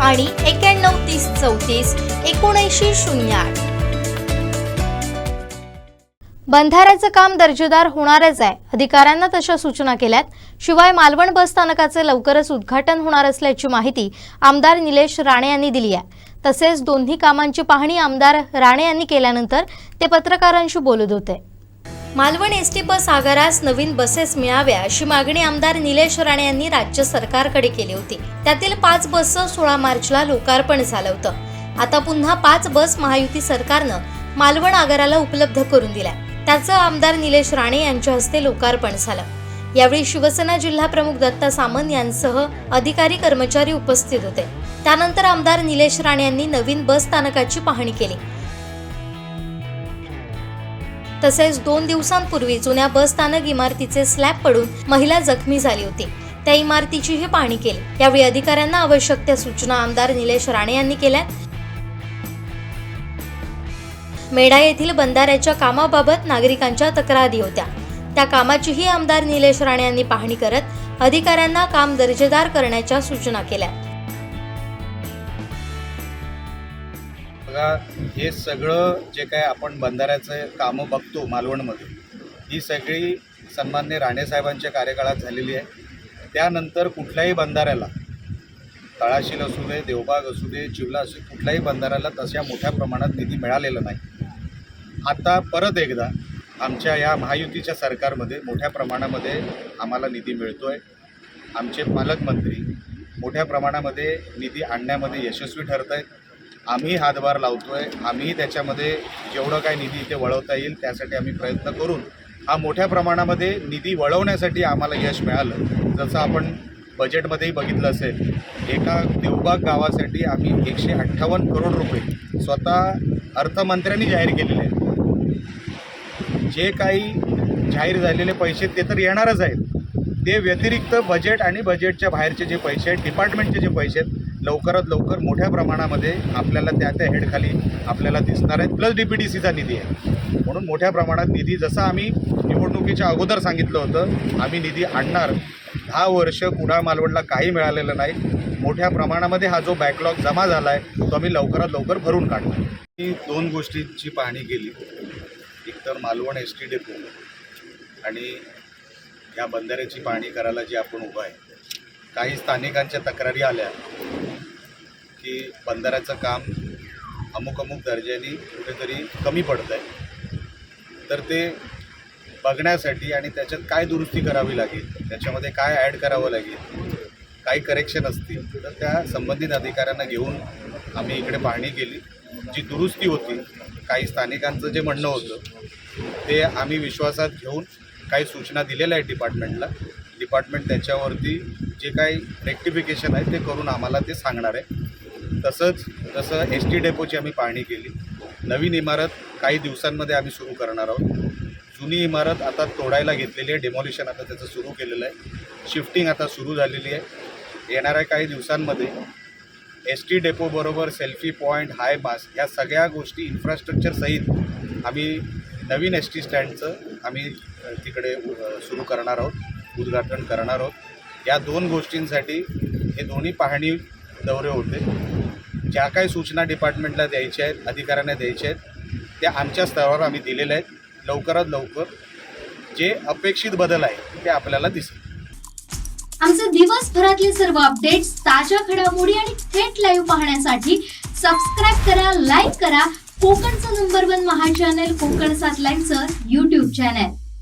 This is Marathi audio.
आणि एक्याण्णव तीस चौतीस एकोणऐंशी शून्य आठ. बंधाऱ्याचं काम दर्जेदार होणारच आहे. अधिकाऱ्यांना तशा सूचना केल्यात. शिवाय मालवण बस स्थानकाचे लवकरच उद्घाटन होणार असल्याची माहिती आमदार निलेश राणे यांनी दिली आहे. तसेच दोन्ही कामांची पाहणी आमदार राणे यांनी केल्यानंतर ते पत्रकारांशी बोलत होते. मालवण एस टी बस आगारास नवीन बसेस मिळाव्या अशी मागणी आमदार निलेश राणे यांनी राज्य सरकारकडे केली होती. त्यातील पाच बसचं सोळा मार्चला लोकार्पण झालं होतं. आता पुन्हा पाच बस महायुती सरकारनं मालवण आगाराला उपलब्ध करून दिल्या. त्याचं आमदार निलेश राणे यांच्या हस्ते लोकार्पण झालं. यावेळी शिवसेना जिल्हा प्रमुख दत्ता सामंत यांसह अधिकारी कर्मचारी उपस्थित होते. त्यानंतर आमदार निलेश राणे यांनी नवीन बस स्थानकाची पाहणी केली. तसेच दोन दिवसांपूर्वी जुन्या बस स्थानक इमारतीचे स्लॅब पडून महिला जखमी झाली होती. त्या इमारतीचीही पाहणी केली. यावेळी अधिकाऱ्यांना आवश्यक त्या सूचना आमदार निलेश राणे यांनी केल्या. मेढा येथील बंधाऱ्याच्या कामाबाबत नागरिकांच्या तक्रारी होत्या. त्या कामाचीही आमदार निलेश राणे यांनी पाहणी करत अधिकाऱ्यांना काम दर्जेदार करण्याच्या सूचना केल्या. बघा हे सगळं जे काय आपण बंधाऱ्याचं कामं बघतो मालवणमध्ये ही सगळी सन्मान्य राणेसाहेबांच्या कार्यकाळात झालेली आहे. त्यानंतर कुठल्याही बंधाऱ्याला तळाशील असू दे देवबाग असू दे चिवला असू कुठल्याही बंधाऱ्याला तशा मोठ्या प्रमाणात निधी मिळालेला नाही. आता परत एकदा आमच्या या महायुतीच्या सरकारमध्ये मोठ्या प्रमाणामध्ये आम्हाला निधी मिळतो आहे आमचे पालकमंत्री मोठ्या प्रमाणामध्ये निधी आणण्यामध्ये यशस्वी ठरत आहेत आम्ही हातभार लावतो आहे आम्ही त्याच्यामध्ये जेवढं काय निधी इथे वळवता येईल त्यासाठी आम्ही प्रयत्न करून हा मोठ्या प्रमाणामध्ये निधी वळवण्यासाठी आम्हाला यश मिळालं. जसं आपण बजेटमध्येही बघितलं असेल एका देवबाग गावासाठी आम्ही एकशे अठ्ठावन्न करोड रुपये स्वतः अर्थमंत्र्यांनी जाहीर केलेले आहेत. जे काही जाहीर झालेले पैसे ते तर येणारच आहेत. ते व्यतिरिक्त बजेट आणि बजेटच्या बाहेरचे जे पैसे आहेत डिपार्टमेंटचे जे पैसे आहेत लवकरात लवकर मोठ्या प्रमाणामध्ये आपल्याला त्या त्या हेडखाली आपल्याला दिसणार आहेत. प्लस डी पी डी सीचा निधी आहे. म्हणून मोठ्या प्रमाणात निधी जसं आम्ही निवडणुकीच्या अगोदर सांगितलं होतं आम्ही निधी आणणार. दहा वर्ष कुडाळ मालवणला काही मिळालेलं नाही. मोठ्या प्रमाणामध्ये हा जो बॅकलॉग जमा झाला आहे तो आम्ही लवकरात लवकर भरून काढणार. मी दोन गोष्टींची पाहणी केली. एकतर मालवण एस टी डेपो आणि या बंधाऱ्याची पाहणी करायला जी आपण उभं आहे. काही स्थानिकांच्या तक्रारी आल्या. की बंधाऱ्याचं काम अमुक अमुक दर्जाने कुठेतरी कमी पडतं आहे तर ते बघण्यासाठी आणि त्याच्यात काय दुरुस्ती करावी लागेल त्याच्यामध्ये काय ॲड करावं लागेल काही करेक्शन असतील तर त्या संबंधित अधिकाऱ्यांना घेऊन आम्ही इकडे पाहणी केली. जी दुरुस्ती होती काही स्थानिकांचं जे म्हणणं होतं ते आम्ही विश्वासात घेऊन काही सूचना दिलेल्या आहेत डिपार्टमेंटला डिपार्टमेंट त्याच्यावरती जे काही रेक्टिफिकेशन आहे ते करून आम्हाला ते सांगणार आहे. तसंच जसं एस टी डेपोची आम्ही पाहणी केली. नवीन इमारत काही दिवसांमध्ये आम्ही सुरू करणार आहोत. जुनी इमारत आता तोडायला घेतलेली आहे. डेमॉलिशन आता त्याचं सुरू केलेलं आहे. शिफ्टिंग आता सुरू झालेली आहे. येणाऱ्या काही दिवसांमध्ये एस टी डेपोबरोबर सेल्फी पॉईंट हाय मास या सगळ्या गोष्टी इन्फ्रास्ट्रक्चर सहित आम्ही नवीन एस टी स्टँडचं आम्ही तिकडे सुरू करणार आहोत. उद्घाटन करणार आहोत. या दोन गोष्टींसाठी हे दोन्ही पाहणी दौरे होते. ज्या काही सूचना डिपार्टमेंटला द्यायच्या आहेत अधिकाऱ्यांना द्यायच्या आहेत त्या आमच्या स्तरावर आम्ही दिलेल्या आहेत. लवकरात लवकर जे अपेक्षित बदल आहे ते आपल्याला दिसेल. आमचे दिवसभरातले सर्व अपडेट्स ताज्या घडामोडी आणि थेट लाईव्ह पाहण्यासाठी सबस्क्राईब करा लाईक करा. कोकणचं number one Maha channel Konkan सात लाईव्हचं युट्यूब चॅनल